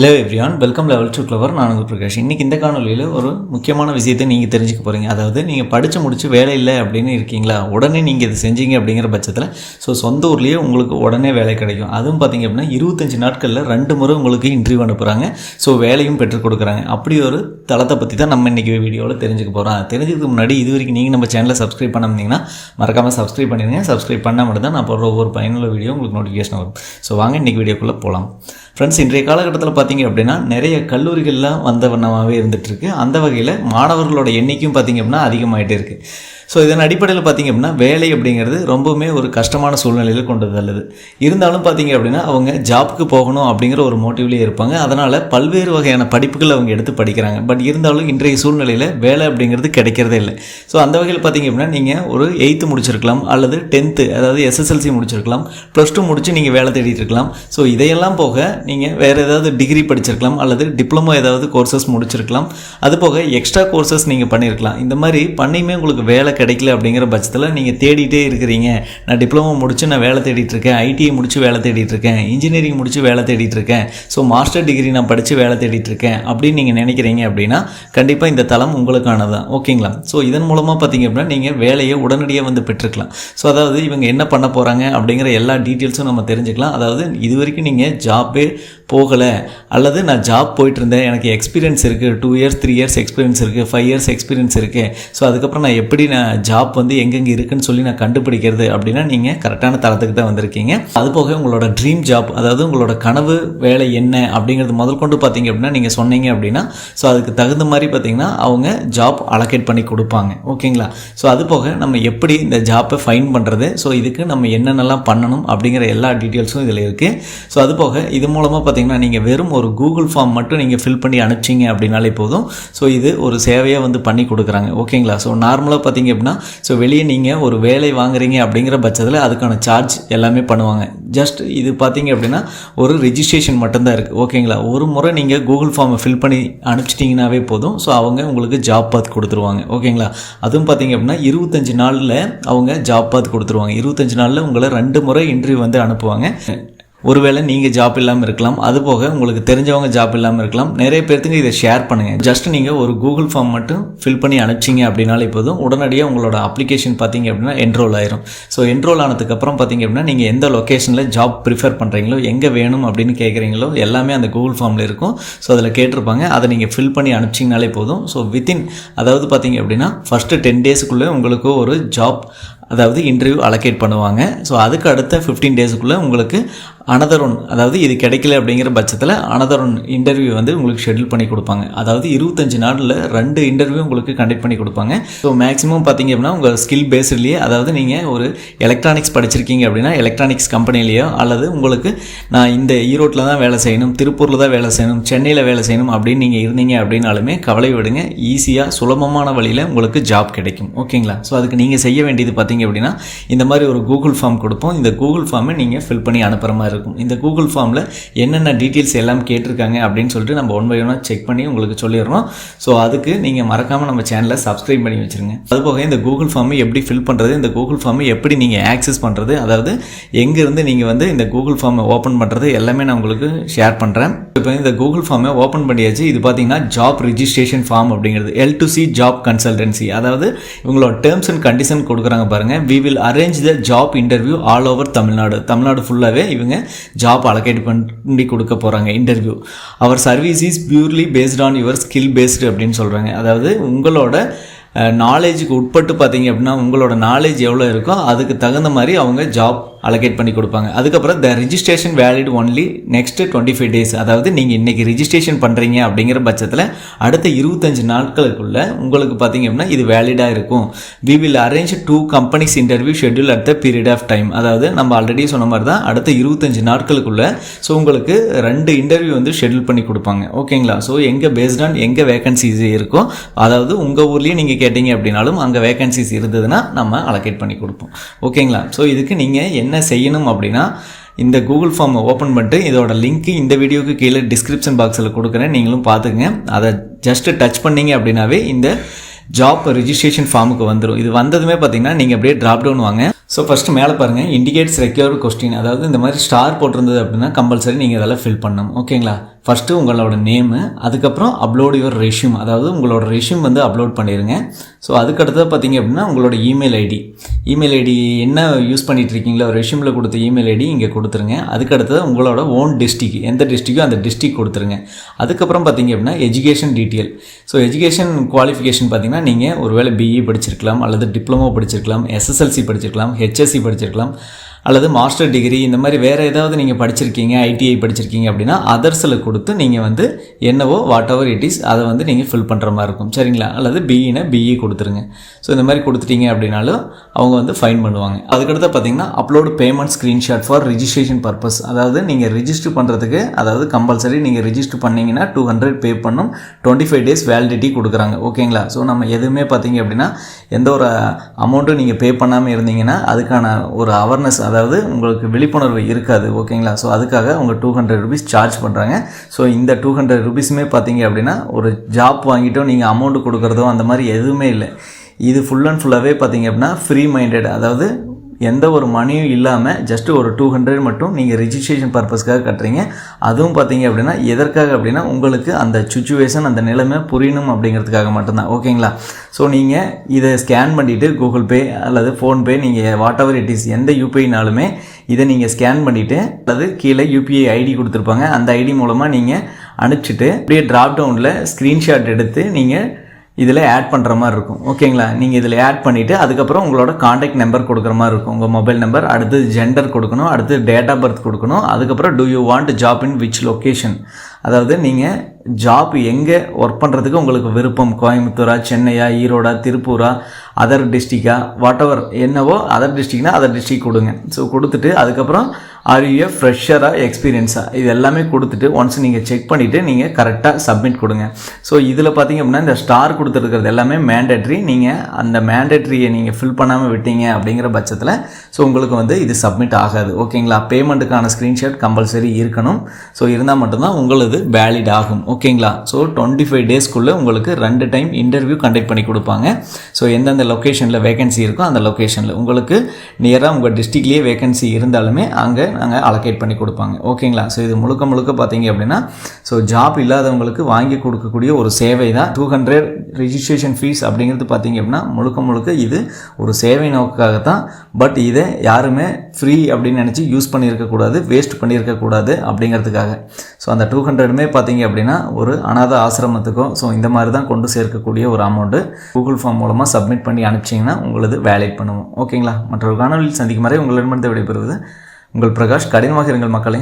Hello everyone welcome level two clever நான் உங்கள் பிரகாஷ். இன்றைக்கி இந்த காணொலியில் ஒரு முக்கியமான விஷயத்தை நீங்கள் தெரிஞ்சுக்க போகிறீங்க அதாவது நீங்கள் படித்து முடிச்சு வேலை இல்லை அப்படின்னு இருக்கீங்களா? உடனே நீங்கள் இது செஞ்சீங்க அப்படிங்கிற பட்சத்தில் ஸோ சொந்த ஊர்லேயே உங்களுக்கு உடனே வேலை கிடைக்கும். அதுவும் பார்த்தீங்க அப்படின்னா இருபத்தஞ்சி நாட்களில் ரெண்டு முறை உங்களுக்கு இன்டர்வியூ அனுப்புகிறாங்க ஸோ வேலையும் பெற்றுக் கொடுக்குறாங்க. அப்படி ஒரு தளத்தை பற்றி தான் நம்ம இன்றைக்கி வீடியோவில் தெரிஞ்சுக்க போகிறோம் தெரிஞ்சதுக்கு முன்னாடி இது வரைக்கும் நீங்கள் நம்ம சேனலை சப்ஸ்கிரைப் பண்ணிருந்தீங்கன்னா மறக்காமல் சப்ஸ்கிரைப் பண்ணிடுங்க சப்ஸ்கிரைப் பண்ணால் மட்டும் தான் நான் போடுற ஒவ்வொரு பயனுள்ள வீடியோ உங்களுக்கு நோட்டிஃபிகேஷன் வரும். ஸோ வாங்க இன்றைக்கி வீடியோக்குள்ளே போகலாம் ஃப்ரெண்ட்ஸ் இன்றைய காலகட்டத்தில் பார்த்தீங்க அப்படின்னா நிறைய கல்லூரிகள்லாம் வந்த வண்ணமாகவே இருந்துகிட்ருக்கு அந்த வகையில் மாணவர்களோட எண்ணிக்கையும் பார்த்தீங்க அப்படின்னா அதிகமாகிட்டே இருக்குது ஸோ இதன் அடிப்படையில் பார்த்தீங்க அப்படின்னா வேலை அப்படிங்கிறது ரொம்பவுமே ஒரு கஷ்டமான சூழ்நிலையில் கொண்டு தள்ளுது இருந்தாலும் பார்த்தீங்க அப்படின்னா அவங்க ஜாப்க்கு போகணும் அப்படிங்கிற ஒரு மோட்டிவ்லேயே இருப்பாங்க. அதனால் பல்வேறு வகையான படிப்புகள் அவங்க எடுத்து படிக்கிறாங்க. பட் இருந்தாலும் இன்றைய சூழ்நிலையில் வேலை அப்படிங்கிறது கிடைக்கிறதே இல்லை. ஸோ அந்த வகையில் பார்த்தீங்க அப்படின்னா நீங்கள் ஒரு எயித்து முடிச்சிருக்கலாம் அல்லது டென்த்து அதாவது எஸ்எஸ்எல்சி முடிச்சிருக்கலாம். ப்ளஸ் டூ முடிச்சு நீங்கள் வேலை தேடிட்டு இருக்கலாம். ஸோ இதையெல்லாம் போக நீங்கள் வேறு ஏதாவது டிகிரி படிச்சிருக்கலாம் அல்லது டிப்ளமோ ஏதாவது கோர்சஸ் முடிச்சிருக்கலாம். அது போக எக்ஸ்ட்ரா கோர்சஸ் நீங்கள் பண்ணியிருக்கலாம் இந்த மாதிரி பண்ணியுமே உங்களுக்கு வேலை கிடைக்கல அப்படிங்கிற பட்சத்தில் நீங்கள் தேடிட்டே இருக்கிறீங்க. நான் டிப்ளமோ முடிச்சு நான் வேலை தேடிட்டு இருக்கேன். ஐடிஐ முடிச்சு வேலை தேடிட்டு இருக்கேன். இன்ஜினியரிங் முடிச்சு வேலை தேடிட்டு இருக்கேன். ஸோ மாஸ்டர் டிகிரி நான் படித்து வேலை தேடிட்டு இருக்கேன் அப்படின்னு நீங்கள் நினைக்கிறீங்க அப்படின்னா கண்டிப்பாக இந்த தளம் உங்களுக்கானது? தான் ஓகேங்களா? ஸோ இதன் மூலமாக பார்த்தீங்க அப்படின்னா நீங்கள் வேலையை உடனடியாக வந்து பெற்றுக்கலாம். ஸோ அதாவது இவங்க என்ன பண்ண போகிறாங்க அப்படிங்கிற எல்லா டீட்டெயில்ஸும் நம்ம தெரிஞ்சுக்கலாம். அதாவது இது வரைக்கும் நீங்கள் ஜாப்பே போகலை அல்லது நான் ஜாப் போயிட்டு இருந்தேன் எனக்கு எக்ஸ்பீரியன்ஸ் இருக்குது two years three years experience இருக்குது ஃபைவ் இயர்ஸ் எக்ஸ்பீரியன்ஸ் இருக்குது ஸோ அதுக்கப்புறம் நான் எப்படி நான் ஜாப் வந்து எங்கெங்கே இருக்குன்னு சொல்லி நான் கண்டுபிடிக்கிறது அப்படின்னா நீங்கள் கரெக்டான தரத்துக்கு தான் வந்திருக்கீங்க. அது போக உங்களோட ட்ரீம் ஜாப் அதாவது உங்களோட கனவு வேலை என்ன அப்படிங்கிறது முதல் கொண்டு பார்த்தீங்க அப்படின்னா நீங்கள் சொன்னீங்க அப்படின்னா ஸோ அதுக்கு தகுந்த மாதிரி பார்த்தீங்கன்னா அவங்க ஜாப் அலோகேட் பண்ணி கொடுப்பாங்க. ஓகேங்களா? ஸோ அது போக நம்ம எப்படி இந்த ஜாப்பை ஃபைன் பண்ணுறது ஸோ இதுக்கு நம்ம என்னென்னலாம் பண்ணணும் அப்படிங்கிற எல்லா டீட்டெயில்ஸும் இதில் இருக்குது ஸோ அது போக இது மூலமாக பார்த்தீங்கன்னா பார்த்தீங்கன்னா நீங்கள் வெறும் ஒரு கூகுள் ஃபார்ம் மட்டும் நீங்கள் ஃபில் பண்ணி அனுப்பிச்சிங்க அப்படின்னாலே போதும். ஸோ இது ஒரு சேவையாக வந்து பண்ணி கொடுக்குறாங்க. ஓகேங்களா ஸோ நார்மலாக பார்த்தீங்க அப்படின்னா ஸோ வெளியே நீங்கள் ஒரு வேலை வாங்குறீங்க அப்படிங்கிற பட்சத்தில் அதுக்கான சார்ஜ் எல்லாமே பண்ணுவாங்க. ஜஸ்ட் இது பார்த்தீங்க அப்படின்னா ஒரு ரிஜிஸ்ட்ரேஷன் மட்டும்தான் இருக்குது ஓகேங்களா ஒரு முறை நீங்கள் கூகுள் ஃபார்மை ஃபில் பண்ணி அனுப்பிச்சிட்டிங்கனாவே போதும். ஸோ அவங்க உங்களுக்கு ஜாப் பார்த்து கொடுத்துருவாங்க. ஓகேங்களா அதுவும் பார்த்தீங்க அப்படின்னா இருபத்தஞ்சு நாளில் அவங்க ஜாப் பார்த்து கொடுத்துருவாங்க. இருபத்தஞ்சு நாளில் உங்களை ரெண்டு முறை இன்டர்வியூ வந்து அனுப்புவாங்க. ஒருவேளை நீங்கள் ஜாப் இல்லாமல் இருக்கலாம். அது போக உங்களுக்கு தெரிஞ்சவங்க ஜாப் இல்லாமல் இருக்கலாம். நிறைய பேர்த்துக்கு இதை ஷேர் பண்ணுங்கள் ஜஸ்ட் நீங்கள் ஒரு கூகுள் ஃபார்ம் மட்டும் ஃபில் பண்ணி அனுப்பிச்சிங்க அப்படின்னாலே போதும். உடனடியாக உங்களோட அப்ளிகேஷன் பார்த்தீங்க அப்படின்னா என்ரோல் ஆயிரும். ஸோ என்ரோல் ஆனதுக்கப்புறம் பார்த்தீங்க அப்படின்னா நீங்கள் எந்த லொக்கேஷனில் ஜாப் ப்ரிஃபர் பண்ணுறீங்களோ எங்கே வேணும் அப்படின்னு கேட்குறீங்களோ எல்லாமே அந்த கூகுள் ஃபார்மில் இருக்கும். ஸோ அதில் கேட்டிருப்பாங்க. அதை நீங்கள் ஃபில் பண்ணி அனுப்பிச்சிங்கனாலே போதும். ஸோ வித்தின் அதாவது பார்த்தீங்க அப்படின்னா ஃபஸ்ட்டு டென் டேஸுக்குள்ளே உங்களுக்கு ஒரு ஜாப் அதாவது இன்டர்வியூ அலோகேட் பண்ணுவாங்க. ஸோ அதுக்கு அடுத்த ஃபிஃப்டீன் டேஸுக்குள்ளே உங்களுக்கு அனதர் ஒன் அதாவது இது கிடைக்கல அப்படிங்கிற பட்சத்தில் அனதர் ஒன் இன்டர்வியூ வந்து உங்களுக்கு ஷெட்யூல் பண்ணி கொடுப்பாங்க. அதாவது இருபத்தஞ்சு நாளில் ரெண்டு இன்டர்வியூ உங்களுக்கு கண்டக்ட் பண்ணி கொடுப்பாங்க. ஸோ மேக்ஸிமம் பார்த்தீங்க அப்படின்னா உங்கள் ஸ்கில் பேஸ்ட்லேயே அதாவது நீங்கள் ஒரு எலக்ட்ரானிக்ஸ் படிச்சிருக்கீங்க அப்படின்னா எலக்ட்ரானிக்ஸ் கம்பெனிலேயோ அல்லது உங்களுக்கு நான் இந்த ஈரோட்டில் தான் வேலை செய்யணும் திருப்பூரில் தான் வேலை செய்யணும் சென்னையில் வேலை செய்யணும் அப்படின்னு நீங்கள் இருந்தீங்க அப்படின்னாலுமே கவலை விடுங்க. ஈஸியாக சுலபமான வழியில் உங்களுக்கு ஜாப் கிடைக்கும். ஓகேங்களா ஸோ அதுக்கு நீங்கள் செய்ய வேண்டியது பார்த்தீங்க அப்படின்னா இந்த மாதிரி ஒரு கூகுள் ஃபார்ம் கொடுப்போம். இந்த கூகுள் ஃபார்மை நீங்கள் ஃபில் பண்ணி அனுப்புகிற மாதிரி இருக்கும். இந்த கூகுள் ஃபார்மில் என்னென்ன டீட்டெயில்ஸ் எல்லாம் கேட்டிருக்காங்க அப்படின்னு சொல்லிட்டு நம்ம ஒன் பை ஒன்னாக செக் பண்ணி உங்களுக்கு சொல்லிடுறோம். ஸோ அதுக்கு நீங்கள் மறக்காமல் நம்ம சேனலை சப்ஸ்கிரைப் பண்ணி வச்சுருங்க. அதுபோக இந்த கூகுள் ஃபார்மை எப்படி ஃபில் பண்ணுறது இந்த கூகுள் ஃபார்மை எப்படி நீங்கள் ஆக்சஸ் பண்ணுறது அதாவது எங்கேருந்து நீங்கள் வந்து இந்த கூகுள் ஃபார்மை ஓப்பன் பண்ணுறது எல்லாமே நான் உங்களுக்கு ஷேர் பண்ணுறேன் இப்போ இந்த கூகுள் ஃபார்மை ஓப்பன் பண்ணியாச்சு. இது பார்த்தீங்கன்னா ஜாப் ரிஜிஸ்ட்ரேஷன் ஃபார்ம் அப்படிங்கிறது L two C job consultancy அதாவது இவங்களோட டேர்ம்ஸ் அண்ட் கண்டிஷன் கொடுக்குறாங்க பாருங்கள் we will arrange the job interview all over Tamil Nadu Tamil Nadu ஃபுல்லாகவே இவங்க ஜாப் அலோகேட் பண்ணி கொடுக்க போகிறாங்க interview our service is purely based on your skill based அப்படின்னு சொல்கிறாங்க அதாவது உங்களோட நாலேஜுக்கு உட்பட்டு பார்த்தீங்க அப்படின்னா உங்களோட நாலேஜ் எவ்வளோ இருக்கோ அதுக்கு தகுந்த மாதிரி அவங்க ஜாப் அலோகேட் பண்ணி கொடுப்பாங்க. அதுக்கப்புறம் the registration valid only next twenty five days அதாவது நீங்கள் இன்றைக்கி ரிஜிஸ்ட்ரேஷன் பண்ணுறீங்க அப்படிங்கிற பட்சத்தில் அடுத்த இருபத்தஞ்சு நாட்களுக்குள்ள உங்களுக்கு பார்த்தீங்க அப்படின்னா இது வேலிடாக இருக்கும். We will arrange to companies interview schedule at the period of time அதாவது நம்ம ஆல்ரெடி சொன்ன மாதிரி தான் அடுத்த இருபத்தஞ்சு நாட்களுக்குள்ள ஸோ உங்களுக்கு ரெண்டு இன்டர்வியூ வந்து ஷெட்யூல் பண்ணி கொடுப்பாங்க. ஓகேங்களா? ஸோ எங்கே பேஸ்ட் ஆன் எங்கே வேகன்சிஸ் இருக்கோ அதாவது உங்கள் ஊர்லேயே நீங்கள் கேட்டீங்க அப்படின்னாலும் அங்கே வேகன்சிஸ் இருந்ததுன்னா நம்ம அலோகேட் பண்ணி கொடுப்போம். ஓகேங்களா? ஸோ இதுக்கு நீங்கள் என்ன செய்யணும் அப்படின்னா இந்த கூகுள் ஃபார்மை ஓப்பன் பண்ணிட்டு இதோட லிங்க்கு இந்த வீடியோக்கு கீழே டிஸ்கிரிப்ஷன் பாக்ஸில் கொடுக்குறேன். நீங்களும் பார்த்துக்குங்க. அதை ஜஸ்ட்டு டச் பண்ணீங்க அப்படின்னாவே இந்த ஜாப் ரிஜிஸ்ட்ரேஷன் ஃபார்முக்கு வந்துடும் இது வந்ததுமே பார்த்தீங்கன்னா நீங்கள் அப்படியே ட்ராப் டவுன் வாங்க. ஸோ ஃபஸ்ட்டு மேலே பாருங்கள் இண்டிகேட்ஸ் ரெக்யூர் கொஸ்டின் அதாவது இந்த மாதிரி ஸ்டார் போட்டிருந்தது அப்படின்னா கம்பல்சரி நீங்கள் இதெல்லாம் ஃபில் பண்ணணும். ஓகேங்களா ஃபஸ்ட்டு உங்களோட நேமு அதுக்கப்புறம் அப்லோட் யுவர் ரெஷ்யூம் அதாவது உங்களோட ரெஷ்யூம் வந்து அப்லோட் பண்ணிடுங்க ஸோ அதுக்கடுத்தது பார்த்தீங்க அப்படின்னா உங்களோட இமெயில் ஐடி இமெயில் ஐடி என்ன யூஸ் பண்ணிகிட்ருக்கீங்களோ ரெஷ்யூமில் கொடுத்த இமெயில் ஐடி இங்கே கொடுத்துருங்க. அதுக்கடுத்தது உங்களோட ஓன் டிஸ்ட்ரிக் எந்த டிஸ்ட்ரிக்கோ அந்த டிஸ்ட்ரிக் கொடுத்துருங்க. அதுக்கப்புறம் பார்த்தீங்க அப்படின்னா education detail so education qualification பார்த்தீங்கன்னா நீங்கள் ஒருவேளை பிஇ படிச்சிருக்கலாம் அல்லது டிப்ளமோ படிச்சிருக்கலாம் எஸ்எஸ்எல்சி படிச்சிருக்கலாம் ஹெச்எஸ்சி படிச்சிருக்கலாம். அல்லது மாஸ்டர் டிகிரி இந்த மாதிரி வேறு ஏதாவது நீங்கள் படிச்சிருக்கீங்க ஐடிஐ படிச்சிருக்கீங்க அப்படின்னா அதர்ஸில் கொடுத்து நீங்கள் வந்து என்னவோ வாட் எவர் இட் இஸ் அதை வந்து நீங்கள் ஃபில் பண்ணுற மாதிரி இருக்கும். சரிங்களா? அல்லது பிஇனா பிஇ கொடுத்துருங்க. ஸோ இந்த மாதிரி கொடுத்துட்டீங்க அப்படின்னாலும் அவங்க வந்து ஃபைன் பண்ணுவாங்க. அதுக்கடுத்து பார்த்தீங்கன்னா upload payment screenshot for registration purpose அதாவது நீங்கள் ரிஜிஸ்டர் பண்ணுறதுக்கு அதாவது கம்பல்சரி நீங்கள் ரிஜிஸ்டர் பண்ணிங்கன்னா டூ ஹண்ட்ரட் பே பண்ணும். டுவெண்ட்டி ஃபைவ் டேஸ் வேலிடிட்டி கொடுக்குறாங்க. ஓகேங்களா? ஸோ நம்ம எதுவுமே பார்த்தீங்க அப்படின்னா எந்த ஒரு அமௌண்ட்டும் நீங்கள் பே பண்ணாமல் இருந்தீங்கன்னா அதுக்கான ஒரு அவேர்னஸ் அதாவது உங்களுக்கு விழிப்புணர்வு இருக்காது ஓகேங்களா? ஸோ அதுக்காக அவங்க டூ ஹண்ட்ரட் ருபீஸ் சார்ஜ் பண்ணுறாங்க ஸோ இந்த டூ ஹண்ட்ரட் ருபீஸுமே பார்த்தீங்க அப்படின்னா ஒரு ஜாப் வாங்கிட்டோ நீங்கள் அமௌண்ட் கொடுக்குறதோ அந்த மாதிரி எதுவுமே இல்லை. இது ஃபுல் அண்ட் ஃபுல்லாகவே பார்த்தீங்க அப்படின்னா ஃப்ரீ மைண்டட் அதாவது எந்த ஒரு மணியும் இல்லாமல் ஜஸ்ட் ஒரு டூ ஹண்ட்ரட் மட்டும் நீங்கள் ரிஜிஸ்ட்ரேஷன் பர்பஸ்க்காக கட்டுறீங்க. அதுவும் பார்த்தீங்க அப்படின்னா எதற்காக அப்படின்னா உங்களுக்கு அந்த சுச்சுவேஷன் அந்த நிலைமை புரியணும் அப்படிங்கிறதுக்காக மட்டும்தான். ஓகேங்களா? ஸோ நீங்கள் இதை ஸ்கேன் பண்ணிவிட்டு கூகுள் பே அல்லது ஃபோன்பே நீங்கள் வாட் எவர் இட் இஸ் எந்த யூபிஐனாலுமே இதை நீங்கள் ஸ்கேன் பண்ணிவிட்டு அல்லது கீழே யூபிஐ ஐடி கொடுத்துருப்பாங்க. அந்த ஐடி மூலமாக நீங்கள் அனுப்பிச்சிட்டு அப்படியே ட்ராப் டவுனில் ஸ்க்ரீன்ஷாட் எடுத்து நீங்கள் இதில் ஆட் பண்ணுற மாதிரி இருக்கும். ஓகேங்களா நீங்கள் இதில் ஆட் பண்ணிவிட்டு அதுக்கப்புறம் உங்களோட காண்டாக்ட் நம்பர் கொடுக்குற மாதிரி இருக்கும். உங்கள் மொபைல் நம்பர் அடுத்து ஜெண்டர் கொடுக்கணும் அடுத்து டேட் ஆஃப் பர்த் கொடுக்கணும் அதுக்கப்புறம் do you want job in which location அதாவது நீங்கள் ஜாப் எங்கே ஒர்க் பண்ணுறதுக்கு உங்களுக்கு விருப்பம்? கோயம்புத்தூரா சென்னையா ஈரோடா திருப்பூரா அதர் டிஸ்ட்ரிக்டா வாட் எவர் என்னவோ அதர் டிஸ்ட்ரிக்னா அதர் டிஸ்ட்ரிக் கொடுங்க. ஸோ கொடுத்துட்டு அதுக்கப்புறம் ஆர் யூ ஃப்ரெஷராக எக்ஸ்பீரியன்ஸாக இது எல்லாமே கொடுத்துட்டு ஒன்ஸ் நீங்கள் செக் பண்ணிவிட்டு நீங்கள் கரெக்டாக சப்மிட் கொடுங்க. ஸோ இதில் பார்த்தீங்க அப்படின்னா இந்த ஸ்டார் கொடுத்துருக்கிறது எல்லாமே மேண்டட்ரி நீங்கள் அந்த மேண்டட்ரியை நீங்கள் ஃபில் பண்ணாமல் விட்டீங்க அப்படிங்கிற பட்சத்தில் ஸோ உங்களுக்கு வந்து இது சப்மிட் ஆகாது. ஓகேங்களா பேமெண்ட்டுக்கான ஸ்க்ரீன்ஷாட் கம்பல்சரி இருக்கணும். ஸோ இருந்தால் மட்டும்தான் உங்களது வேலிட் ஆகும். ஓகேங்களா ஸோ டுவெண்ட்டி ஃபைவ் டேஸ்க்குள்ளே உங்களுக்கு ரெண்டு டைம் இன்டர்வியூ கண்டக்ட் பண்ணி கொடுப்பாங்க. ஸோ எந்தெந்த லொக்கேஷனில் வேகன்சி இருக்கோ அந்த லொக்கேஷனில் உங்களுக்கு நியராக உங்கள் டிஸ்ட்ரிக்ட்லேயே வேகன்சி இருந்தாலுமே அங்கே நாங்கள் அலோகேட் பண்ணி கொடுப்பாங்க. ஓகேங்களா ஸோ இது முழுக்க முழுக்க பார்த்தீங்க அப்படின்னா ஸோ ஜாப் இல்லாதவங்களுக்கு வாங்கி கொடுக்கக்கூடிய ஒரு சேவை தான். டூ ஹண்ட்ரட் ரிஜிஸ்ட்ரேஷன் ஃபீஸ் அப்படிங்கிறது பார்த்தீங்க அப்படின்னா முழுக்க முழுக்க இது ஒரு சேவை நோக்காக தான் பட் இதை யாருமே ஃப்ரீ அப்படின்னு நினச்சி யூஸ் பண்ணியிருக்கக்கூடாது வேஸ்ட் பண்ணியிருக்கக்கூடாது அப்படிங்கிறதுக்காக. ஸோ அந்த டூ ஹண்ட்ரடுமே பார்த்தீங்க அப்படின்னா ஒரு அனாத ஆசிரமத்துக்கும் ஸோ இந்த மாதிரி தான் கொண்டு சேர்க்கக்கூடிய ஒரு அமௌண்ட்டு கூகுள் ஃபார்ம் மூலமாக சப்மிட் பண்ணி அனுப்பிச்சிங்கன்னா உங்களது வேலைட் பண்ணுவோம். ஓகேங்களா மற்றொரு காணொலியில் சந்திக்கும் வரை உங்களிடமிருந்து விடைபெறுவது உங்கள் பிரகாஷ் கடினமாக இருங்கள் மக்களே.